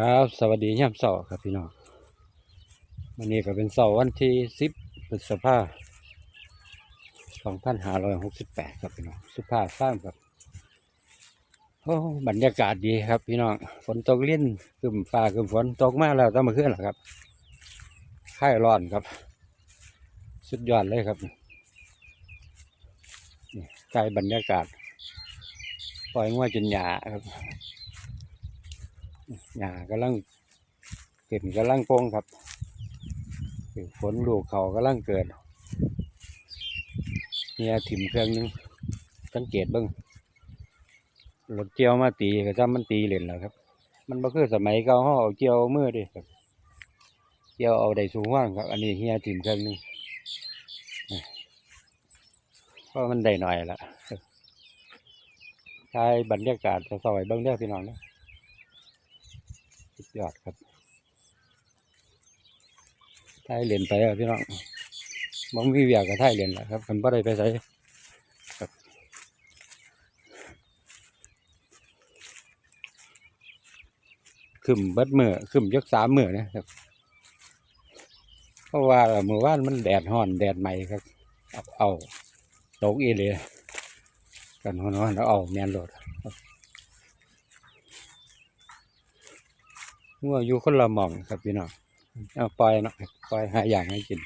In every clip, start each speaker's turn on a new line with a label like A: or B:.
A: ครับ สวัสดียามเสาครับพี่น้องวันนี้ก็เป็นเสาวันที่สิบพฤษภาสองพันห้าร้อยหกสิบแปดครับพี่น้องสุภาพสร้างครับโอ้บรรยากาศดีครับพี่น้องฝนตกเลิ้นคืมฟ้าคืมฝนตกมากแล้วต้องมาขึ้นหรอครับค่ายร้อนครับ สุดยอดเลยครับนี่ใกล้บรรยากาศ ปล่อยงัวจนหยาครับ หญ้ากำลังเกิดกำลังโป่งครับฝนลูกเขากำลังเกิดเนี่ยถิ่มเครื่องนึงสังเกตบิ้งรถเจียวมาตีก็จำมันตีเล่นแล้วครับ มันบ่คือสมัยเก่าเขาเอาเจียวมือดิครับเจียวเอาได้สูงว่างครับ อันนี้เฮียถิ่มเครื่องนึงเพราะมันได้หน่อยละใช้บรรยากาศสวยเบิ้งเด้อพี่น้องเด้อ สุดยอดครับไทยเหรียญไปครับพี่น้องมองมีเวียกับไทยเหรียญแหละครับมันบ่ได้ไปใส่ครับขึ้นเบิดมือขึ้นยกสามเมือนะครับเพราะว่าเมื่อวานมันแดดห้อนแดดใหม่ครับ เอาเอาตกอีเลยกันห้อนๆแล้วเอาแมนโหลด งัวอยู่คนละหม่องครับพี่น้องเอาปล่อยเนาะปล่อยหาอย่างให้กิน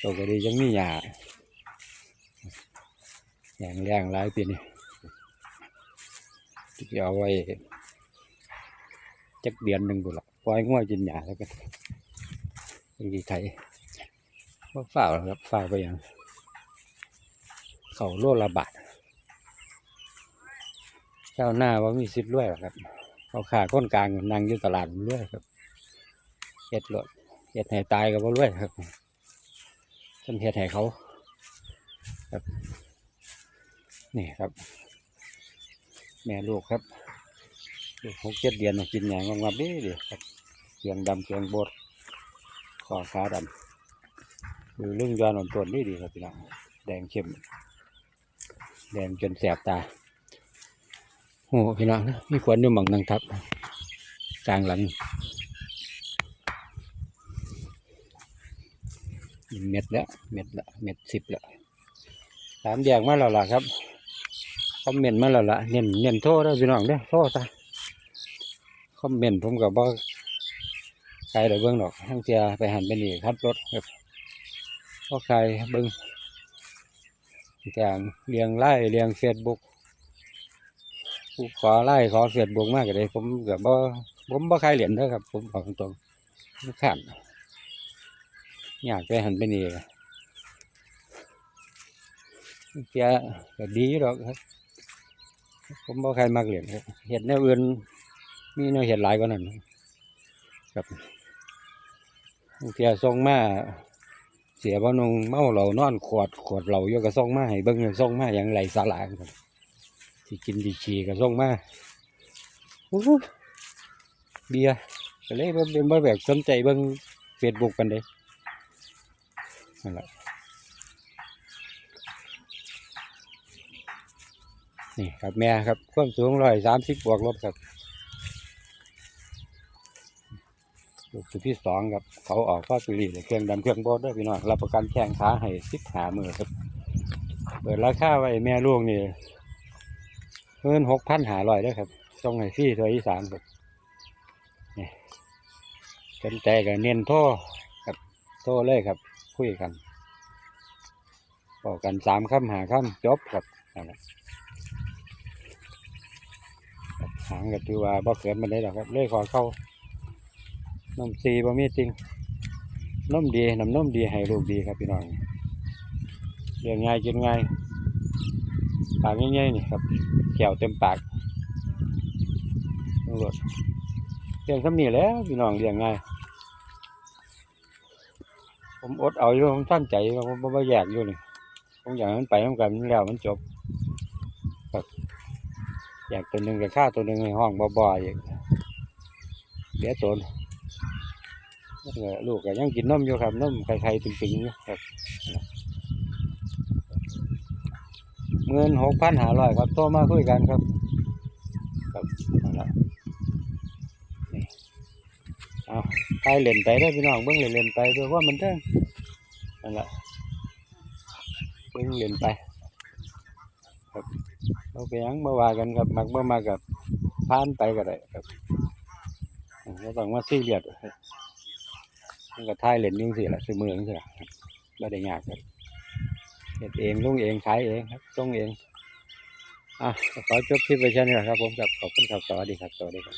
A: ตัวก็ดียังมีหยาอย่างแรงหลายปีนี้จะเอาไว้จักเดือนหนึ่งบุหรอกปล่อยงัวกินหยาแล้วก็เป็นดีไทยว่าฝ้าวหรอกครับฝ้าวไปย่างเขาโลละบาทเจ้าหน้าว่ามีสิทธิ์ด้วยหรอครับ เขาขาก้นกลางนั่งอยู่ตลาดเรื่อยครับเฮ็ดรถเฮ็ดให้ตายกับบ่รวยครับฉันเฮ็ดให้เขาครับนี่ครับ แม่ลูกครับลูกหกเจ็ดเดือนกินอย่างงับๆดีดีครับเกียงดำเกียงบดคอขาดำคือเรื่องยอนอ่อนต้นนี่ดีครับพี่น้องแดงเข้มแดงจนแสบตา โอ้พี่น้องนะมีขวัญอยู่หม่องนังทับกลางหลังเม็ดแล้วเม็ดละเม็ดสิบแล้วสามแยกมาแล้วล่ะครับคอมเมนต์มาแล้วล่ะเน้นเน้นโทษได้พี่น้องเด้อโทษซะคอมเมนต์ผมกับบ่ใครได้เบิ่งดอกทั้งเจียไปหันไปนี่ครับรถครับก็ใครเบิ่งอย่างเรียงไล่เรียงเฟซบุ๊ก ผู้ขอไล่ขอเสียดบวกมากเลยผมกับบ่ผมบ่ใครเหรียญเด้อครับ ผมบอกตรงๆไม่ขันอยากไปหันไปนี่เจ้าก็ดีอยู่ดอกครับ ผมบ่ใครมักเหรียญครับเห็ดแนวอื่นมีแนวเห็ดหลายกว่านั้นครับเจ้าส่งมาเสียบ่นงเมาเหล่านอนขวดขวดเหล่าอยู่ก็ส่งมาให้เบิ่งส่งมาอย่างไรสาระครับ ที่กินดีชีก็ส่งมาโอ้เบียร์ก็เลยบ่เป็นบ่แบบสนใจเบิ่งเฟซบุ๊กกันเด้นั่นแหละนี่ครับแม่ครับความสูงร้อยสามสิบบวกลบครับลูกตัวที่สองครับเขาออกฟาสุรีเครื่องดำเครื่องโบดด้วยพี่น้องรับประกันแข้งขาให้สิบหามือครับ เปิดราคาไว้แม่ลูกนี่ เงินหกพันหาร้อยเด้อครับส่งให้ฟรีตัวอีสานครับนี่สนใจกับเน้นโทรครับโทรเลยครับ คุยกันบอกกันสามคำหาคำจบครับนั่นแหละครับหางก็ถือว่าบ่เกินมาได้หรอกครับเลยขอเข้านมซีบ่มีจริงนมดีน้ำนมดีให้ลูกดีครับพี่น้องเลี้ยงง่ายกินง่าย ปากง่ายๆนี่ครับแขวเต็มปากตำรวจเลี้ยงคำนี้แล้วพี่น้องเลี้ยงง่าย ผมอดเอาอยู่ผมตั้งใจผมไม่อยากอยู่นี่ผมอยากมันไปทำกันมันแล้วมันจบครับอยากตัวหนึ่งกับค่าตัวหนึ่งในห้องบ่อยๆอีกเดี๋ยวตัวลูกก็ยังกินนมอยู่ครับนมไข่ๆปิงๆอยู่ครับ เงินหกพันหาร้อยครับโทรมาคุยกันครับครับนั่นละนี่เอาไปเล่นไปได้พี่น้องเบิ่งเล่นเล่นไปเพื่อว่ามันเด้งนั่นแหละเบิ่งเล่นไป ครับเราไปยังมาว่ากันครับมักบ่มากับผ่านไปก็ได้ครับเราต้องมาซีเรียสครับมันก็ทายเล่นยุ่งสิละซื้อมือจังสิละครับบ่ได้ยากครับ เฮ็ดเองลุงเองขายเองครับส่งเองอะขอจบคลิปไปแค่นี้แหละครับผมครับขอบคุณครับสวัสดีครับสวัสดีครับ